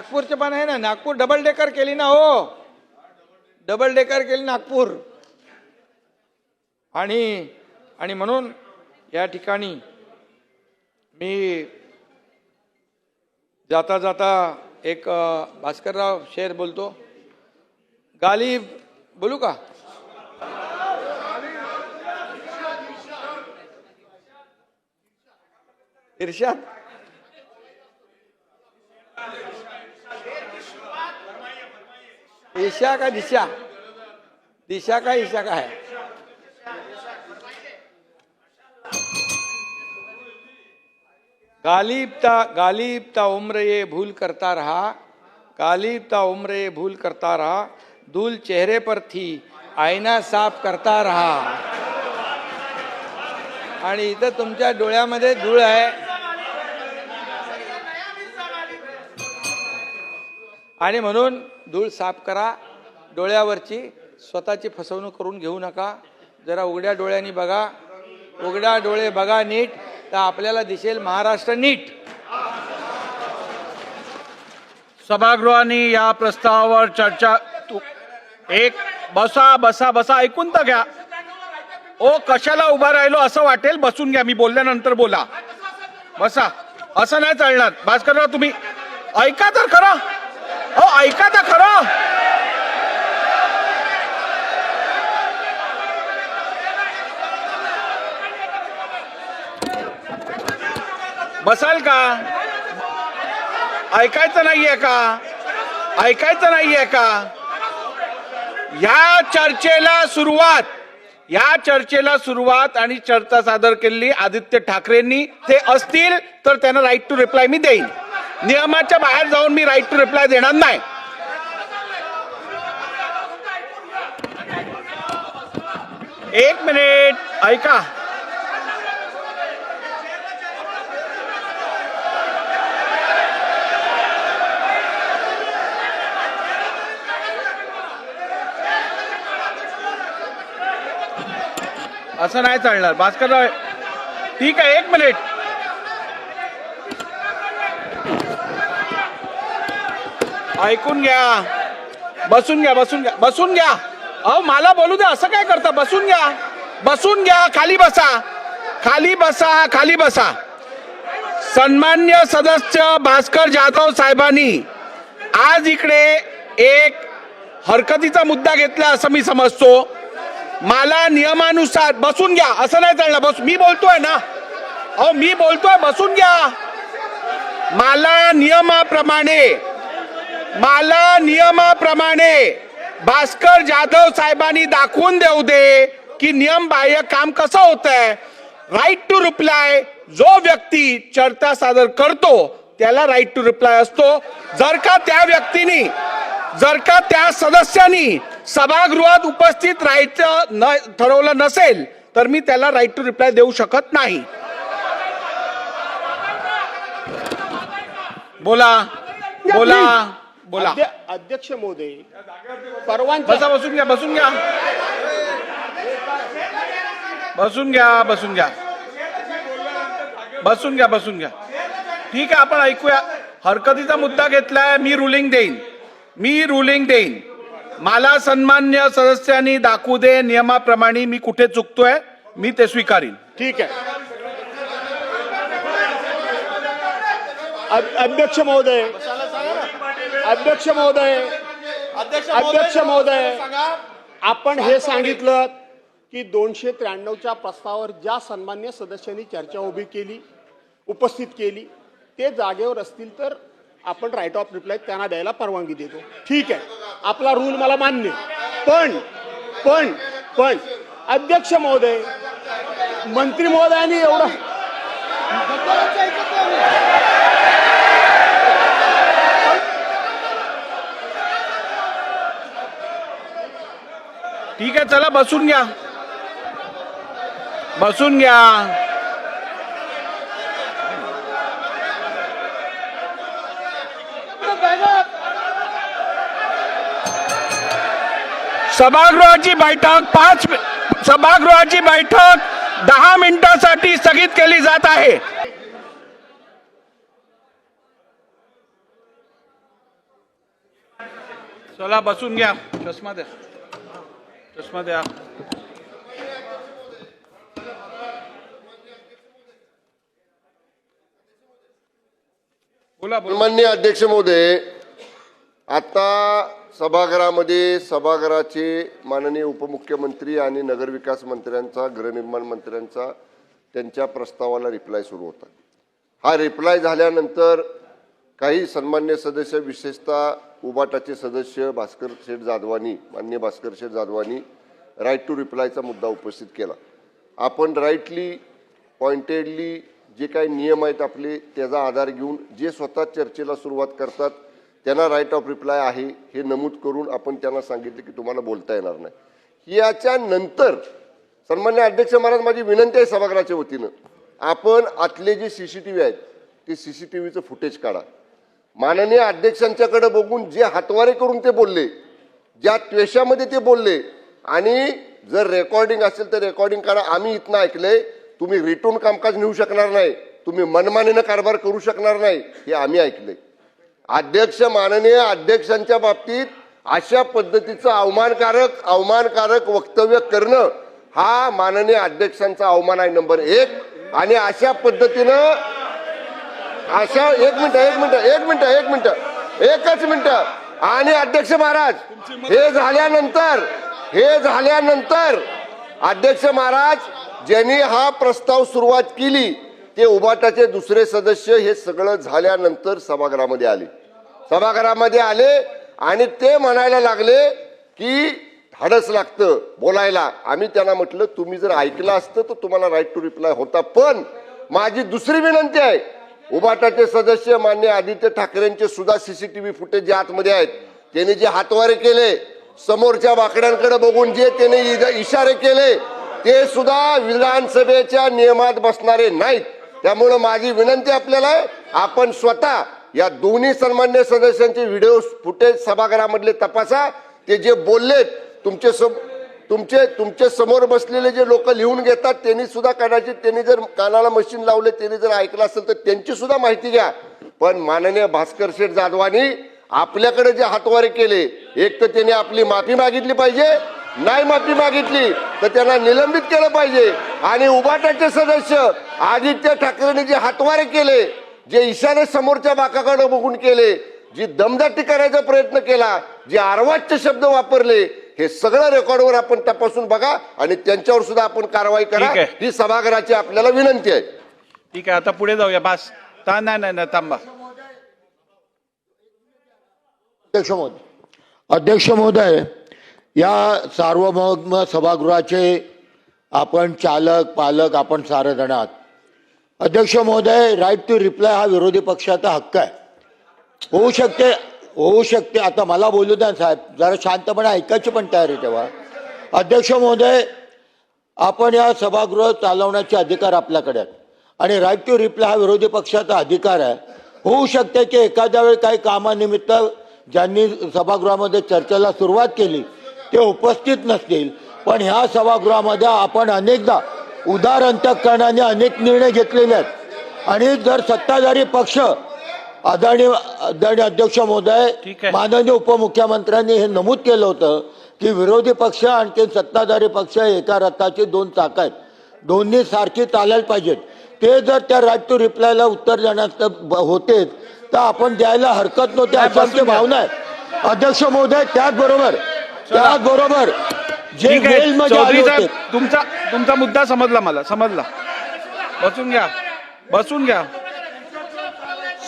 नागपूरचे पण आहे ना नागपूर डबल डेकर केली ना हो. डबल डेकर केली नागपूर. आणि आणि म्हणून या ठिकाणी मी जाता जाता एक भास्करराव शेर बोलतो. गाली बोलू का? इर्षाद ईशा का दिशा? दिशा का ईशा का है? गालिबता गालिबता उम्र ये भूल करता रहा गालिबता उम्र ये भूल करता रहा धूल चेहरे पर थी आईना साफ करता रहा। आणि इथं तुमच्या डोळ्यामध्ये धूळ आहे. आणि म्हणून धूळ साफ करा. डोळ्यावरची स्वतःची फसवणूक करून घेऊ नका. जरा उघड्या डोळ्यांनी बघा. उघड्या डोळे बघा नीट. तर आपल्याला दिसेल महाराष्ट्र नीट. सभागृहाने या प्रस्तावावर चर्चा तू- एक बसा बसा बसा. ऐकून तर घ्या. ओ कशाला उभा राहिलो? असं वाटेल बसून घ्या. मी बोलल्यानंतर बोला. बसा. असं नाही चालणार. भास्करराव तुम्ही ऐका तर खरं. हो ऐका तर खरं. बसाल का? ऐकायचं नाहीये का? ऐकायचं नाहीये का? या चर्चेला सुरुवात. या चर्चेला सुरुवात आणि चर्चा सादर केलेली आदित्य ठाकरेंनी. ते असतील तर त्यांना राईट टू रिप्लाय मी देईन. नियमाच्या बाहेर जाऊन मी राईट टू रिप्लाय देणार नाही. एक मिनिट ऐका. असं नाही चालणार. भास्करराव ठीक आहे एक मिनिट. ऐकून घ्या. बसून घ्या बसून घ्या बसून घ्या. अहो मला बोलू द्या असं काय करता? बसून घ्या. बसून घ्या खाली बसा. खाली बसा खाली बसा. सन्मान्य सदस्य भास्कर जाधव साहेबांनी आज इकडे एक हरकतीचा मुद्दा घेतला असं मी समजतो. मला नियमानुसार बसून घ्या. असं नाही चालणार. बस मी बोलतोय ना. अहो मी बोलतोय बसून घ्या. मला नियमाप्रमाणे मला नियमाप्रमाणे भास्कर जाधव साहेबांनी दाखवून देऊ दे की नियम बाह्य काम कसं होत आहे राईट टू रिप्लाय जो व्यक्ती चर्चा सादर करतो त्याला राईट टू रिप्लाय असतो. जर का त्या व्यक्तीनी जर का त्या सदस्यांनी सभागृहात उपस्थित राहायचं न ठरवलं नसेल तर मी त्याला राईट टू रिप्लाय देऊ शकत नाही. बोला बोला. बोला. अध्य- अध्यक्ष महोदय परवानगी बसा बसून घ्या बसून घ्या. बसून घ्या बसून घ्या. बसून घ्या बसून घ्या. ठीक आहे आपण ऐकूया. हरकतीचा मुद्दा घेतलाय मी रुलिंग देईन. मी रुलिंग देईन. मला सन्मान्य सदस्यांनी दाखवू दे नियमाप्रमाणे मी कुठे चुकतोय मी ते स्वीकारीन. ठीक आहे. अध्यक्ष महोदय अध्यक्ष महोदय अध्यक्ष महोदय आपण हे सांगितलं की दोनशे त्र्याण्णवच्या प्रस्तावावर ज्या सन्मान्य सदस्यांनी चर्चा उभी केली उपस्थित केली ते जागेवर असतील तर आपण राईट ऑफ रिप्लाय त्यांना द्यायला परवानगी देतो. ठीक आहे. आपला रूल मला मान्य पण पण पण अध्यक्ष महोदय मंत्री महोदयांनी एवढं ठीक आहे चला बसून घ्या. बसून घ्या. सभागृहाची बैठक पाच सभागृहाची बैठक दहा मिनिटासाठी स्थगित केली जात आहे. चला बसून घ्या. चष्मा द्या. चष्मा द्या. बोला माननीय अध्यक्ष महोदय आता सभागृहामध्ये सभागृहाचे माननीय उपमुख्यमंत्री आणि नगरविकास मंत्र्यांचा गृहनिर्माण मंत्र्यांचा त्यांच्या प्रस्तावाला रिप्लाय सुरू होता हा रिप्लाय झाल्यानंतर काही सन्मान्य सदस्य विशेषतः उबाटाचे सदस्य भास्कर शेठ जाधवानी मान्य भास्कर शेठ जाधवानी राईट टू रिप्लायचा मुद्दा उपस्थित केला. आपण राईटली पॉइंटेडली जे काही नियम आहेत आपले त्याचा आधार घेऊन जे स्वतः चर्चेला सुरुवात करतात त्यांना राईट ऑफ रिप्लाय आहे हे नमूद करून आपण त्यांना सांगितले की तुम्हाला बोलता येणार नाही. याच्या नंतर सन्मान्य अध्यक्ष महाराज माझी विनंती आहे सभागृहाच्या वतीनं आपण आतले जे सी सी टी व्ही आहेत ते सी सी टी व्हीचं फुटेज काढा. माननीय अध्यक्षांच्याकडे बघून जे हातवारे करून ते बोलले ज्या त्वेषामध्ये ते बोलले आणि जर रेकॉर्डिंग असेल तर रेकॉर्डिंग काढा आम्ही इथनं ऐकलंय तुम्ही रिटून कामकाज नेऊ शकणार नाही तुम्ही मनमानीनं कारभार करू शकणार नाही हे आम्ही ऐकलंय. अध्यक्ष माननीय अध्यक्षांच्या बाबतीत अशा पद्धतीचं अवमानकारक अवमानकारक वक्तव्य करणं हा माननीय अध्यक्षांचा अवमान आहे. नंबर एक. आणि अशा पद्धतीनं अशा एक मिनिट एक मिनिट एक मिनिट एक मिनिट. एकच मिनिट. आणि अध्यक्ष महाराज हे झाल्यानंतर हे झाल्यानंतर अध्यक्ष महाराज ज्यांनी हा प्रस्ताव सुरुवात केली ते उभाटाचे दुसरे सदस्य हे सगळं झाल्यानंतर सभागृहामध्ये आले. सभागृहामध्ये आले आणि ते म्हणायला लागले की धाडस लागतं बोलायला. आम्ही त्यांना म्हटलं तुम्ही जर ऐकलं असतं तर तुम्हाला राईट टू रिप्लाय होता. पण माझी दुसरी विनंती आहे उभाटाचे सदस्य मान्य आदित्य ठाकरेंचे सुद्धा सीसीटीव्ही फुटेज जे आतमध्ये आहेत त्यांनी जे हातवारे केले समोरच्या वाकड्यांकडे बघून जे त्याने इशारे केले ते सुद्धा विधानसभेच्या नियमात बसणारे नाहीत. त्यामुळं माझी विनंती आपल्याला आहे आपण स्वतः या दोन्ही सन्मान्य सदस्यांचे व्हिडिओ फुटेज सभागृहामधले तपासा. ते जे बोललेत तुमचे सब तुमचे तुमचे समोर बसलेले जे लोक लिहून घेतात त्यांनी सुद्धा कदाचित त्यांनी जर कानाला मशीन लावले त्यांनी जर ऐकलं असेल तर त्यांची सुद्धा माहिती घ्या. पण माननीय भास्कर शेठ जाधवानी आपल्याकडे जे हातवारे केले एक तर त्यांनी आपली माफी मागितली पाहिजे नाही माफी मागितली तर त्यांना निलंबित केलं पाहिजे. आणि उबाटाचे सदस्य आदित्य ठाकरेंनी जे हातवारे केले जे इशारे समोरच्या बाकाकडे बघून केले जी दमदाटी करायचा प्रयत्न केला जे आर्वाच्य शब्द वापरले हे सगळं रेकॉर्डवर आपण तपासून बघा आणि त्यांच्यावर सुद्धा आपण कारवाई करा. ठीक आहे. ही सभागृहाची आपल्याला विनंती आहे. ठीक आहे आता पुढे जाऊया. बास. ता नाही नाही नाही थांबा. अध्यक्ष महोदय. अध्यक्ष महोदय या सार्वभौम सभागृहाचे आपण चालक पालक आपण सारे जण आहात. अध्यक्ष महोदय राईट टू रिप्लाय हा विरोधी पक्षाचा हक्क आहे. होऊ शकते होऊ शकते. आता मला बोलू द्या साहेब. जरा शांतपणे ऐकायची पण तयारी तेव्हा अध्यक्ष महोदय आपण या सभागृह चालवण्याचे अधिकार आपल्याकडे आहेत. आणि राईट टू रिप्लाय हा विरोधी पक्षाचा अधिकार आहे. होऊ शकते की एखाद्या वेळी काही कामानिमित्त ज्यांनी सभागृहामध्ये चर्चेला सुरुवात केली ते उपस्थित नसतील. पण ह्या सभागृहामध्ये आपण अनेकदा उदार अंतकरणाने अनेक निर्णय घेतलेले आहेत. आणि जर सत्ताधारी पक्ष आदरणीय आदरणीय अध्यक्ष महोदय. माननीय उपमुख्यमंत्र्यांनी हे नमूद केलं होतं की विरोधी पक्ष आणखी सत्ताधारी पक्ष एका रथाची दोन चाक आहेत. दोन्ही सारखी चालायला पाहिजेत. ते जर त्या राईट टू रिप्लायला उत्तर देण्यात ब- होते तर आपण द्यायला हरकत नव्हती अशी आमची. भावना आहे. अध्यक्ष महोदय त्याचबरोबर त्याचबरोबर जे होते. तुमचा तुमचा मुद्दा समजला मला समजला. बसून घ्या. बसून घ्या.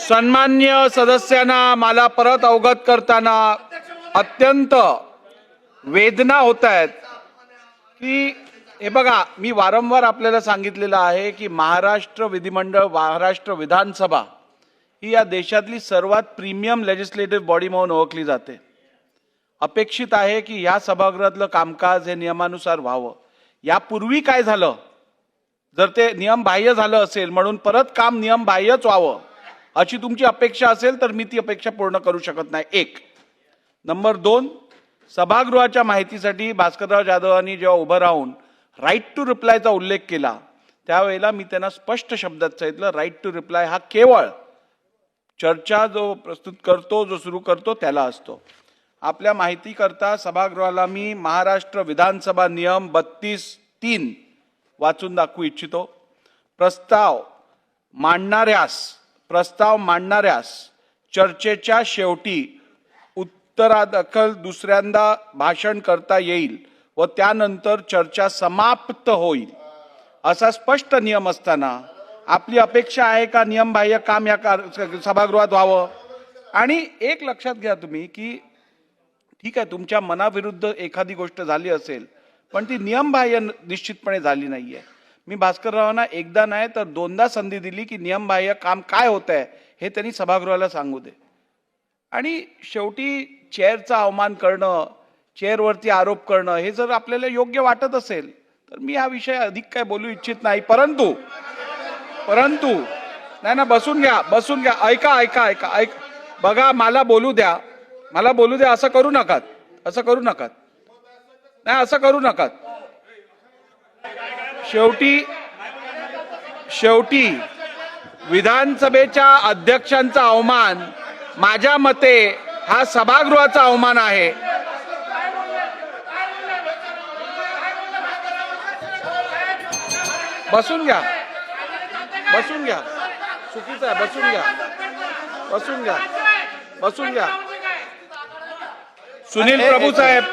सन्मान्य सदस्यांना मला परत अवगत करताना अत्यंत वेदना होत आहेत की हे बघा मी वारंवार आपल्याला सांगितलेलं आहे की महाराष्ट्र विधिमंडळ महाराष्ट्र विधानसभा ही या देशातली सर्वात प्रीमियम लेजिस्लेटिव्ह बॉडी म्हणून ओळखली जाते. अपेक्षित आहे की ह्या सभागृहातलं कामकाज हे नियमानुसार व्हावं. यापूर्वी काय झालं? जर ते नियम बाह्य झालं असेल म्हणून परत काम नियम बाह्यच व्हावं. अशी तुमची अपेक्षा असेल तर मी ती अपेक्षा पूर्ण करू शकत नाही. एक. नंबर दोन सभागृहाच्या माहितीसाठी भास्करराव जाधवांनी जेव्हा उभं राहून राईट टू रिप्लायचा उल्लेख केला त्यावेळेला मी त्यांना स्पष्ट शब्दात सांगितलं राईट टू रिप्लाय हा केवळ चर्चा जो प्रस्तुत करतो जो सुरू करतो त्याला असतो. आपल्या माहितीकरता सभागृहाला मी महाराष्ट्र विधानसभा नियम बत्तीस तीन वाचून दाखवू इच्छितो. प्रस्ताव मांडणाऱ्यास प्रस्ताव मांडणाऱ्यास चर्चेच्या शेवटी उत्तरादखल दुसऱ्यांदा भाषण करता येईल व त्यानंतर चर्चा समाप्त होईल. असा स्पष्ट नियम असताना आपली अपेक्षा आहे का नियमबाह्य काम या कार- सभागृहात व्हावं? आणि एक लक्षात घ्या तुम्ही की ठीक आहे तुमच्या मनाविरुद्ध एखादी गोष्ट झाली असेल पण ती नियमबाह्य निश्चितपणे झाली नाही आहे मी भास्कररावांना एकदा नाही तर दोनदा संधी दिली की नियमबाह्य काम काय होत आहे हे त्यांनी सभागृहाला सांगू दे. आणि शेवटी चेअरचा अवमान करणं चेअरवरती आरोप करणं हे जर आपल्याला योग्य वाटत असेल तर मी हा विषय अधिक काय बोलू इच्छित नाही. परंतु परंतु नाही ना बसून घ्या बसून घ्या. ऐका ऐका ऐका ऐक. बघा मला बोलू द्या. मला बोलू द्या असं करू नका असं करू नका नाही असं करू नका शेवटी शेवटी विधानसभेच्या अध्यक्षांचा अवमान माझ्या मते हा सभागृहाचा अवमान आहे. बसून घ्या. बसून घ्या. चुकीचं आहे. बसून घ्या. बसून घ्या. बसून घ्या. सुनील प्रभू साहेब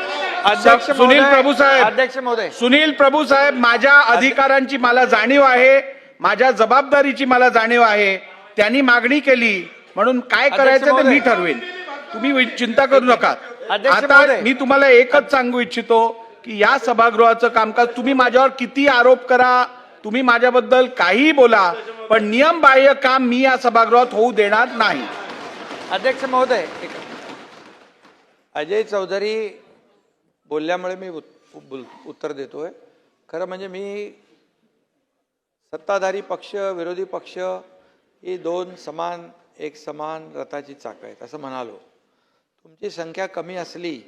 अध्यक्ष सुनील प्रभू साहेब. अध्यक्ष महोदय. सुनील प्रभू साहेब माझ्या अधिकारांची मला जाणीव आहे माझ्या जबाबदारीची मला जाणीव आहे त्यांनी मागणी केली म्हणून काय करायचं ते. मी ठरवेन. तुम्ही वि- चिंता करू नका. आता. मी तुम्हाला एकच सांगू इच्छितो की या सभागृहाचं कामकाज तुम्ही माझ्यावर किती आरोप करा तुम्ही माझ्याबद्दल काहीही बोला पण नियमबाह्य काम मी या सभागृहात होऊ देणार नाही. अध्यक्ष महोदय अजय चौधरी बोलल्यामुळे मी उत- बोल- उत्तर देतोय. खरं म्हणजे मी सत्ताधारी पक्ष विरोधी पक्ष ही दोन समान एक समान रथाची चाकं आहेत असं म्हणालो. तुमची संख्या कमी असली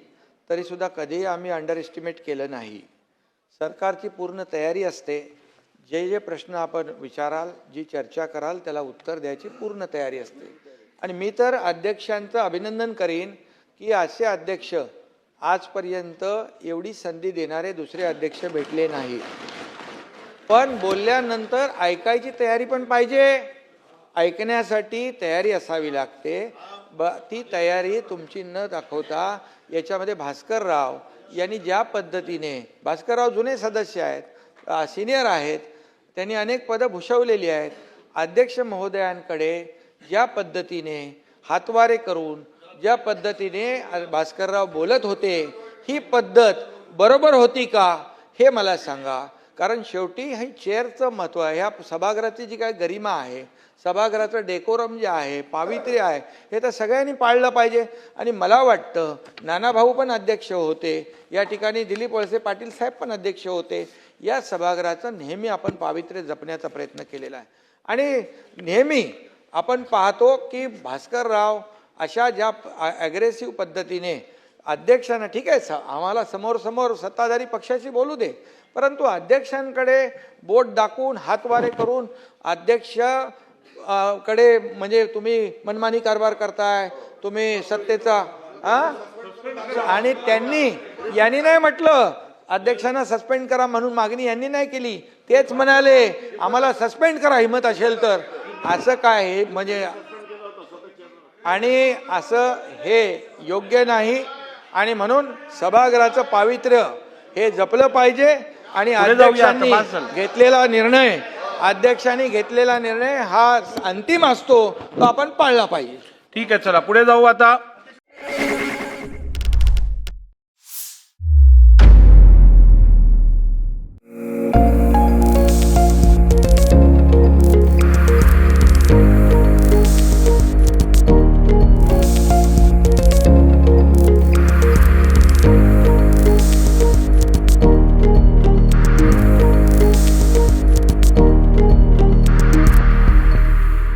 तरीसुद्धा कधीही आम्ही अंडर एस्टिमेट केलं नाही. सरकारची पूर्ण तयारी असते. जे जे प्रश्न आपण विचाराल जी चर्चा कराल त्याला उत्तर द्यायची पूर्ण तयारी असते. आणि मी तर अध्यक्षांचं अभिनंदन करीन की असे अध्यक्ष आजपर्यंत एवढी संधी देणारे दुसरे अध्यक्ष भेटले नाही. पण बोलल्यानंतर ऐकायची तयारी पण पाहिजे. ऐकण्यासाठी तयारी असावी लागते. ब ती तयारी तुमची न दाखवता याच्यामध्ये भास्करराव यांनी ज्या पद्धतीने भास्करराव जुने सदस्य आहेत सिनियर आहेत त्यांनी अनेक पदं भूषवलेली आहेत. अध्यक्ष महोदयांकडे ज्या पद्धतीने हातवारे करून ज्या पद्धतीने भास्करराव बोलत होते ही पद्धत बरोबर होती का हे मला सांगा. कारण शेवटी हे चेअरचं महत्त्व आहे. ह्या सभागृहाची जी काय गरिमा आहे सभागृहाचं डेकोरम जे आहे पावित्र्य आहे हे तर सगळ्यांनी पाळलं पाहिजे. आणि मला वाटतं नानाभाऊ पण अध्यक्ष होते. या ठिकाणी दिलीप वळसे पाटील साहेब पण अध्यक्ष होते. या सभागृहाचं नेहमी आपण पावित्र्य जपण्याचा प्रयत्न केलेला आहे. आणि नेहमी आपण पाहतो की भास्करराव अशा ज्या ॲग्रेसिव्ह पद्धतीने अध्यक्षांना ठीक आहे स आम्हाला समोर समोर सत्ताधारी पक्षाशी बोलू दे परंतु अध्यक्षांकडे बोट दाखवून हातवारे करून अध्यक्षकडे म्हणजे तुम्ही मनमानी कारभार करताय तुम्ही सत्तेचा आणि त्यांनी यांनी नाही म्हटलं अध्यक्षांना सस्पेंड करा म्हणून मागणी यांनी नाही केली तेच म्हणाले आम्हाला सस्पेंड करा हिंमत असेल तर. असं काय हे म्हणजे आणि असं हे योग्य नाही. आणि म्हणून सभागृहाचं पावित्र्य हे जपलं पाहिजे. आणि अध्यक्षांनी. घेतलेला निर्णय अध्यक्षांनी घेतलेला निर्णय हा अंतिम असतो तो आपण पाळला पाहिजे. ठीक आहे चला पुढे जाऊ आता.